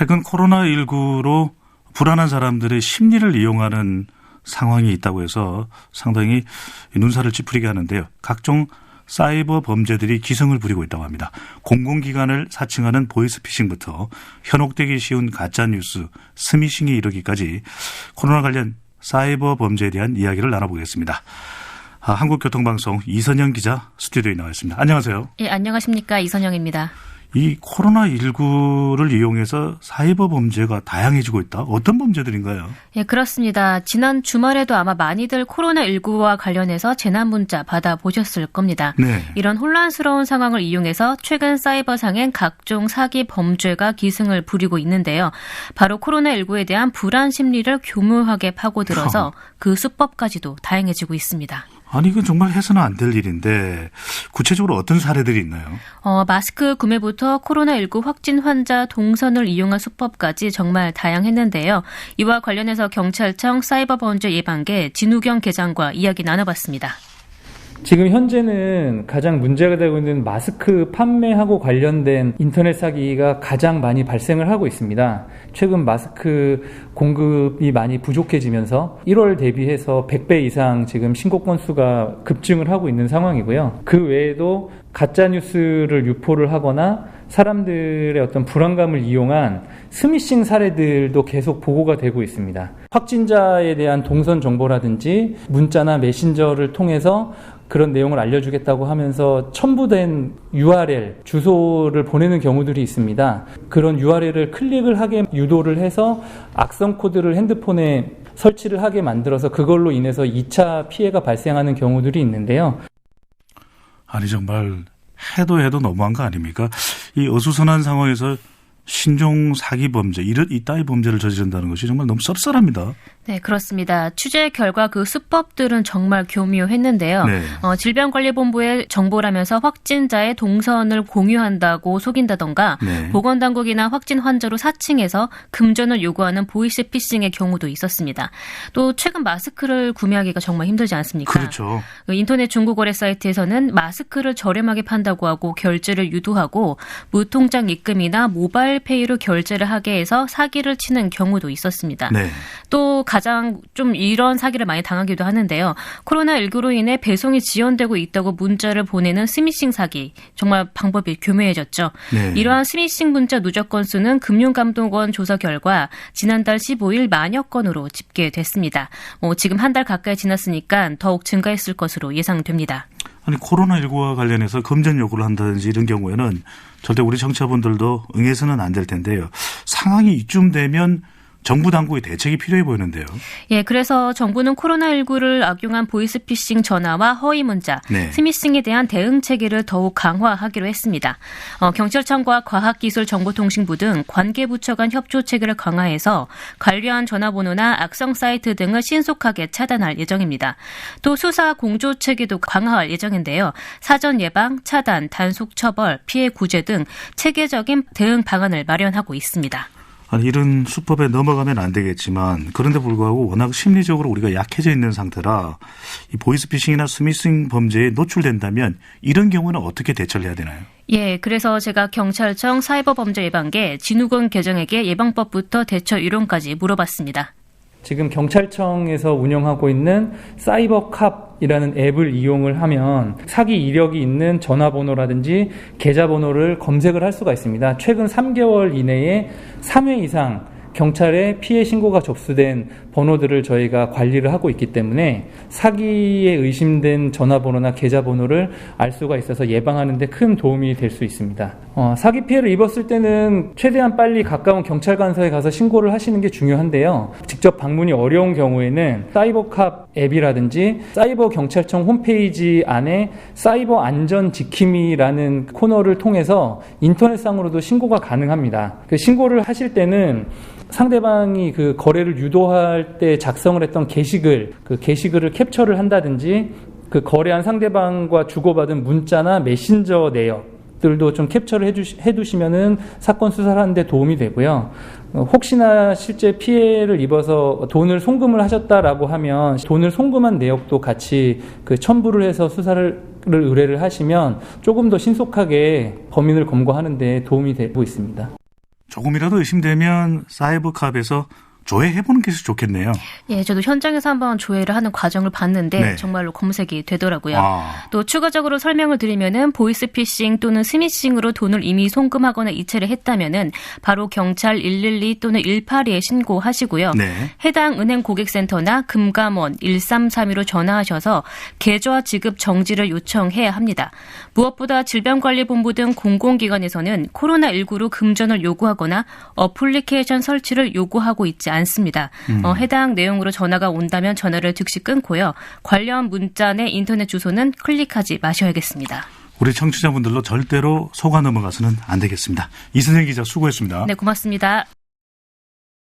최근 코로나19로 불안한 사람들의 심리를 이용하는 상황이 있다고 해서 상당히 눈살을 찌푸리게 하는데요. 각종 사이버 범죄들이 기승을 부리고 있다고 합니다. 공공기관을 사칭하는 보이스피싱부터 현혹되기 쉬운 가짜뉴스, 스미싱에 이르기까지 코로나 관련 사이버 범죄에 대한 이야기를 나눠보겠습니다. 아, 한국교통방송 이선영 기자 스튜디오에 나와 있습니다. 안녕하세요. 예, 안녕하십니까. 이선영입니다. 이 코로나 19를 이용해서 사이버 범죄가 다양해지고 있다. 어떤 범죄들인가요? 예, 그렇습니다. 지난 주말에도 아마 많이들 코로나 19와 관련해서 재난 문자 받아 보셨을 겁니다. 네. 이런 혼란스러운 상황을 이용해서 최근 사이버상엔 각종 사기 범죄가 기승을 부리고 있는데요. 바로 코로나 19에 대한 불안 심리를 교묘하게 파고들어서 그 수법까지도 다양해지고 있습니다. 아니 이건 정말 해서는 안 될 일인데 구체적으로 어떤 사례들이 있나요? 어, 마스크 구매부터 코로나19 확진 환자 동선을 이용한 수법까지 정말 다양했는데요. 이와 관련해서 경찰청 사이버범죄 예방계 진우경 계장과 이야기 나눠봤습니다. 지금 현재는 가장 문제가 되고 있는 마스크 판매하고 관련된 인터넷 사기가 가장 많이 발생을 하고 있습니다. 최근 마스크 공급이 많이 부족해지면서 1월 대비해서 100배 이상 지금 신고 건수가 급증을 하고 있는 상황이고요. 그 외에도 가짜 뉴스를 유포를 하거나 사람들의 어떤 불안감을 이용한 스미싱 사례들도 계속 보고가 되고 있습니다. 확진자에 대한 동선 정보라든지 문자나 메신저를 통해서 그런 내용을 알려주겠다고 하면서 첨부된 URL, 주소를 보내는 경우들이 있습니다. 그런 URL을 클릭을 하게 유도를 해서 악성 코드를 핸드폰에 설치를 하게 만들어서 그걸로 인해서 2차 피해가 발생하는 경우들이 있는데요. 아니 정말 해도 해도 너무한 거 아닙니까? 이 어수선한 상황에서 신종 사기 범죄, 이런 이따위 범죄를 저지른다는 것이 정말 너무 섭섭합니다. 네, 그렇습니다. 취재 결과 그 수법들은 정말 교묘했는데요. 네. 어, 질병관리본부의 정보라면서 확진자의 동선을 공유한다고 속인다던가 네. 보건당국이나 확진 환자로 사칭해서 금전을 요구하는 보이스피싱의 경우도 있었습니다. 또 최근 마스크를 구매하기가 정말 힘들지 않습니까? 그렇죠. 그 인터넷 중고거래 사이트에서는 마스크를 저렴하게 판다고 하고 결제를 유도하고 무통장 입금이나 모바일 페이로 결제를 하게 해서 사기를 치는 경우도 있었습니다. 네. 또 가장 좀 이런 사기를 많이 당하기도 하는데요. 코로나19로 인해 배송이 지연되고 있다고 문자를 보내는 스미싱 사기. 정말 방법이 교묘해졌죠. 네. 이러한 스미싱 문자 누적 건수는 금융감독원 조사 결과 지난달 15일 만여 건으로 집계됐습니다. 뭐 지금 한 달 가까이 지났으니까 더욱 증가했을 것으로 예상됩니다. 아니 코로나19와 관련해서 검전 요구를 한다든지 이런 경우에는 절대 우리 정치자분들도 응해서는 안 될 텐데요. 상황이 이쯤 되면 정부 당국의 대책이 필요해 보이는데요. 예, 그래서 정부는 코로나19를 악용한 보이스피싱 전화와 허위 문자, 네. 스미싱에 대한 대응 체계를 더욱 강화하기로 했습니다. 어, 경찰청과 과학기술정보통신부 등 관계 부처 간 협조 체계를 강화해서 관련 전화번호나 악성 사이트 등을 신속하게 차단할 예정입니다. 또 수사 공조 체계도 강화할 예정인데요. 사전 예방, 차단, 단속 처벌, 피해 구제 등 체계적인 대응 방안을 마련하고 있습니다. 아니 이런 수법에 넘어가면 안 되겠지만 그런데 불구하고 워낙 심리적으로 우리가 약해져 있는 상태라 이 보이스피싱이나 스미싱 범죄에 노출된다면 이런 경우는 어떻게 대처를 해야 되나요? 예, 그래서 제가 경찰청 사이버범죄 예방계 진우건 계정에게 예방법부터 대처 이론까지 물어봤습니다. 지금 경찰청에서 운영하고 있는 사이버캅 이라는 앱을 이용을 하면 사기 이력이 있는 전화번호라든지 계좌번호를 검색을 할 수가 있습니다. 최근 3개월 이내에 3회 이상 경찰에 피해 신고가 접수된 번호들을 저희가 관리를 하고 있기 때문에 사기에 의심된 전화번호나 계좌번호를 알 수가 있어서 예방하는 데 큰 도움이 될 수 있습니다. 어, 사기 피해를 입었을 때는 최대한 빨리 가까운 경찰 관서에 가서 신고를 하시는 게 중요한데요. 직접 방문이 어려운 경우에는 사이버캅 앱이라든지 사이버 경찰청 홈페이지 안에 사이버 안전 지킴이라는 코너를 통해서 인터넷상으로도 신고가 가능합니다. 그 신고를 하실 때는 상대방이 그 거래를 유도할 때 작성을 했던 게시글, 그 게시글을 캡처를 한다든지 그 거래한 상대방과 주고받은 문자나 메신저 내역 들도 좀 캡처를 해주시, 해두시면은 사건 수사를 하는데 도움이 되고요. 어, 혹시나 실제 피해를 입어서 돈을 송금을 하셨다라고 하면 돈을 송금한 내역도 같이 그 첨부를 해서 수사를 의뢰를 하시면 조금 더 신속하게 범인을 검거하는데 도움이 되고 있습니다. 조금이라도 의심되면 사이버캅에서 조회해보는 게 좋겠네요. 예, 저도 현장에서 한번 조회를 하는 과정을 봤는데 네. 정말로 검색이 되더라고요. 아. 또 추가적으로 설명을 드리면은 보이스피싱 또는 스미싱으로 돈을 이미 송금하거나 이체를 했다면은 바로 경찰 112 또는 182에 신고하시고요. 네. 해당 은행 고객센터나 금감원 1332로 전화하셔서 계좌 지급 정지를 요청해야 합니다. 무엇보다 질병관리본부 등 공공기관에서는 코로나19로 금전을 요구하거나 어플리케이션 설치를 요구하고 있지 않습니다. 어, 해당 내용으로 전화가 온다면 전화를 즉시 끊고요. 관련 문자 내 인터넷 주소는 클릭하지 마셔야겠습니다. 우리 청취자분들로 절대로 속아 넘어가서는 안 되겠습니다. 이선생 기자 수고했습니다. 네, 고맙습니다.